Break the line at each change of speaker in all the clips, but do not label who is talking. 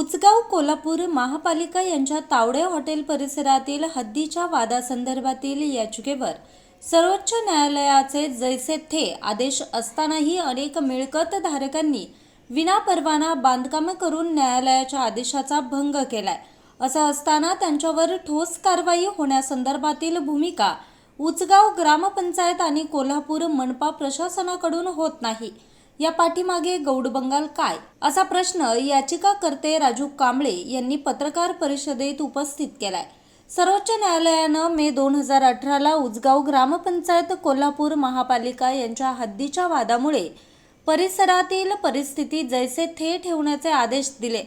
उचगाव कोल्हापूर महापालिका यांच्या तावडे हॉटेल परिसरातील हद्दीच्या वादासंदर्भातील याचिकेवर सर्वोच्च न्यायालयाचे जैसे थे आदेश असतानाही अनेक मिळकत धारकांनी विनापरवाना बांधकामं करून न्यायालयाच्या आदेशाचा भंग केलाय. असं असताना त्यांच्यावर ठोस कारवाई होण्यासंदर्भातील भूमिका उचगाव ग्रामपंचायत आणि कोल्हापूर मनपा प्रशासनाकडून होत नाही. या पाठीमागे गौड बंगाल काय? असा प्रश्न याचिकाकर्ते राजू कांबळे यांनी पत्रकार परिषदेत उपस्थित केलाय. सर्वोच्च न्यायालयानं मे दोन हजार अठराला उजगाव ग्रामपंचायत कोल्हापूर महापालिका यांच्या हद्दीच्या वादामुळे परिसरातील परिस्थिती जैसे थे ठेवण्याचे आदेश दिले.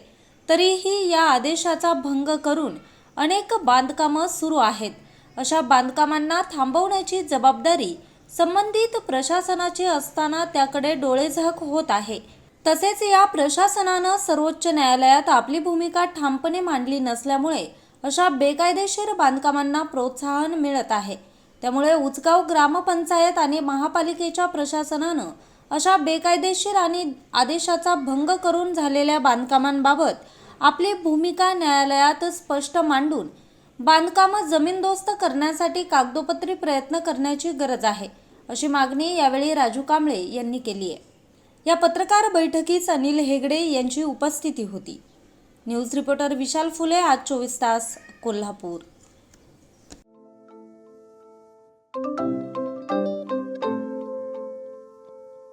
तरीही या आदेशाचा भंग करून अनेक बांधकामं सुरू आहेत. अशा बांधकामांना थांबवण्याची जबाबदारी संबंधित प्रशासनाची असताना त्याकडे डोळेझाक होत आहे. तसेच या प्रशासनानं सर्वोच्च न्यायालयात आपली भूमिका ठामपणे मांडली नसल्यामुळे अशा बेकायदेशीर बांधकामांना प्रोत्साहन मिळत आहे. त्यामुळे उचगाव ग्रामपंचायत आणि महापालिकेच्या प्रशासनानं अशा बेकायदेशीर आणि आदेशाचा भंग करून झालेल्या बांधकामांबाबत आपली भूमिका न्यायालयात स्पष्ट मांडून बांधकामं जमीनदोस्त करण्यासाठी कागदोपत्री प्रयत्न करण्याची गरज आहे. अशी मागणी यावेळी राजू कांबळे यांनी केली आहे. या पत्रकार बैठकीत अनिल हेगडे यांची उपस्थिती होती. न्यूज रिपोर्टर विशाल फुले आज चोवीस तास कोल्हापूर.